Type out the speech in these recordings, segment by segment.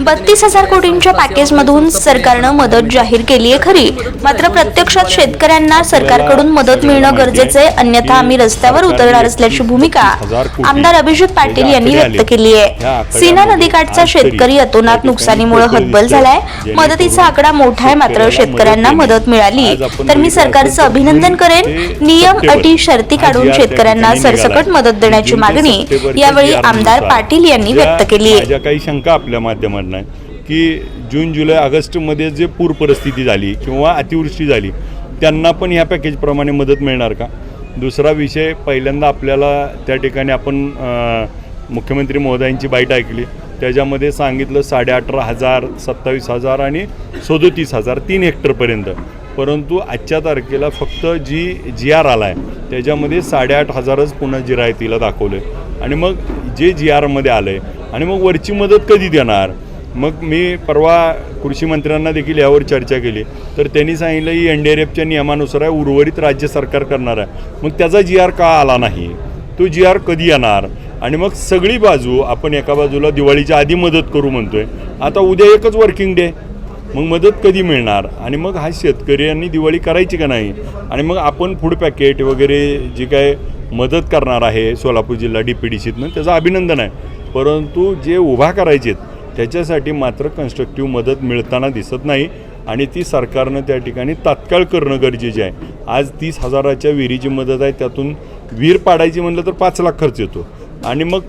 बत्तीस हजार कोटींच्या पॅकेजमधून सरकारनं मदत जाहीर केली आहे खरी. मात्र प्रत्यक्षात शेतकऱ्यांना सरकारकडून मदत मिळणं गरजेचं आहे अन्यथा आम्ही रस्त्यावर उतरणार असल्याची भूमिका आमदार अभिजित पाटील यांनी व्यक्त केली आहे सीना नदीकाठचा शेतकरी अतोनात नुकसानीमुळे हतबल झालाय. मदतीचा आकडा मोठा आहे मात्र शेतकऱ्यांना मदत मिळाली. तर मी सरकारचं अभिनंदन करेन. नियम अटी शर्ती काढून शेतकऱ्यांना सरसकट मदत देण्याची मागणी यावेळी आमदार पाटील यांनी व्यक्त केली आहे काही शंका आपल्या माध्यमातून आहे की जून जुलै ऑगस्टमध्ये जे पूर परिस्थिती झाली किंवा अतिवृष्टी झाली त्यांना पण ह्या पॅकेजप्रमाणे मदत मिळणार का? दुसरा विषय पहिल्यांदा आपल्याला त्या ठिकाणी आपण मुख्यमंत्री महोदयांची बाईट ऐकली. त्याच्यामध्ये सांगितलं साडे अठरा हजार सत्तावीस हजार आणि सदोतीस हजार तीन हेक्टरपर्यंत परंतु आजच्या तारखेला फक्त जी जी आर आला आहे त्याच्यामध्ये साडेआठ हजारच पुन्हा जिरायतीला दाखवलं आहे आणि मग जे जी आरमध्ये आलं आहे आणि मग वरची मदत कधी देणार? मग मी परवा कृषी मंत्र्यांना देखील यावर चर्चा केली. तर त्यांनी सांगितलं की एन डी आर एफच्या नियमानुसार आहे उर्वरित राज्य सरकार करणार आहे. मग त्याचा जी आर का आला नाही? तो जी आर कधी येणार? आणि मग सगळी बाजू आपण एका बाजूला दिवाळीच्या आधी मदत करू म्हणतोय. आता उद्या एकच वर्किंग डे मग मदत कधी मिळणार? आणि मग हा शेतकऱ्यांनी दिवाळी करायची का नाही? आणि मग आपण फूड पॅकेट वगैरे जे काय मदत करणार आहे सोलापूर जिल्हा डी पी डी सीतनं त्याचं अभिनंदन आहे. परंतु जे उभा करायचे त्याच्यासाठी मात्र कन्स्ट्रक्टिव्ह मदत मिळताना दिसत नाही आणि ती सरकारनं त्या ठिकाणी तात्काळ करणं गरजेचे आहे. आज तीस हजाराच्या विहिरीची मदत आहे त्यातून विहीर पाडायची म्हणलं तर पाच लाख खर्च येतो. आणि मग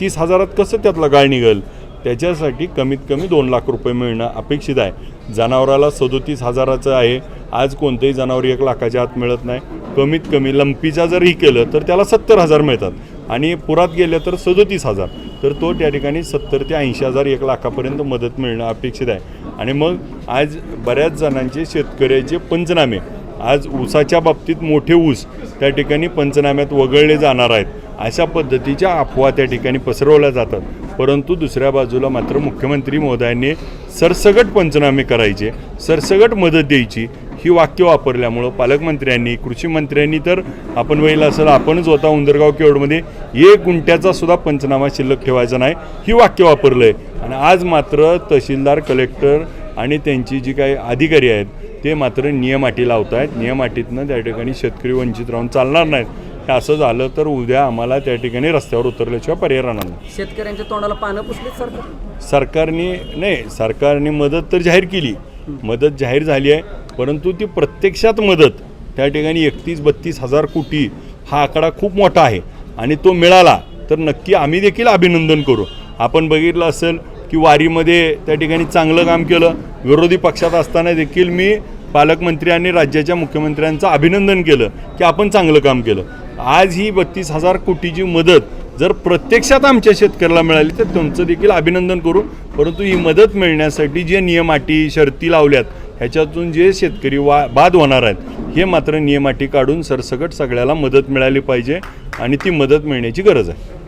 तीस हजारात कसं त्यातला गाळ निघेल? त्याच्यासाठी कमीत कमी दोन लाख रुपये मिळणं अपेक्षित आहे. जनावराला सदोतीस हजाराचं आहे. आज कोणतंही जनावर एक लाखाच्या आत मिळत नाही. कमीत कमी लंपीचा जरही केलं तर त्याला सत्तर हजार मिळतात. आणि पुरात गेलं तर सदोतीस हजार. तर तो त्या ठिकाणी सत्तर ते ऐंशी हजार एक लाखापर्यंत मदत मिळणं अपेक्षित आहे. आणि मग आज बऱ्याच जणांचे शेतकऱ्याचे पंचनामे. आज ऊसाच्या बाबतीत मोठे ऊस त्या ठिकाणी पंचनाम्यात वगळले जाणार आहेत. अशा पद्धतीच्या अफवा त्या ठिकाणी पसरवल्या जातात. परंतु दुसऱ्या बाजूला मात्र मुख्यमंत्री महोदयांनी सरसगट पंचनामे करायचे सरसगट मदत द्यायची ही वाक्य वापरल्यामुळं पालकमंत्र्यांनी कृषी मंत्र्यांनी तर आपण वहिला असेल आपणच होता उंदरगाव केवडमध्ये. एक गुंट्याचा सुद्धा पंचनामा शिल्लक ठेवायचा नाही. ही वाक्य वापरलं आहे आणि आज मात्र तहसीलदार कलेक्टर आणि त्यांची जी काही अधिकारी आहेत ते मात्र नियम अटी लावत आहेत नियम अटीतनं त्या ठिकाणी शेतकरी वंचित राहून चालणार नाहीत. हे असं झालं तर उद्या आम्हाला त्या ठिकाणी रस्त्यावर उतरल्याशिवाय पर्याय राहणार नाही. शेतकऱ्यांच्या तोंडाला पानं पुसलीत सरकार? सरकारने नाही सरकारने मदत तर जाहीर केली. मदत जाहीर झाली आहे. परंतु ती प्रत्यक्षात मदत त्या ठिकाणी एकतीस बत्तीस हजार कोटी हा आकडा खूप मोठा आहे. आणि तो मिळाला तर नक्की आम्ही देखील अभिनंदन करू. आपण बघितलं असेल की वारीमध्ये त्या ठिकाणी चांगलं काम केलं. विरोधी पक्षात असताना देखील मी पालकमंत्री आणि राज्याच्या मुख्यमंत्र्यांचं अभिनंदन केलं की आपण चांगलं काम केलं. आज ही बत्तीस हजार कोटीची मदत जर प्रत्यक्षात आमच्या शेतकऱ्याला मिळाली तर तुमचं देखील अभिनंदन करू. परंतु ही मदत मिळण्यासाठी जे नियम अटी शर्ती लावल्यात ह्याच्यातून जे शेतकरी वा बाद होणार आहेत हे मात्र नियमाटी काढून सरसकट सगळ्याला मदत मिळाली पाहिजे आणि ती मदत मिळण्याची गरज आहे.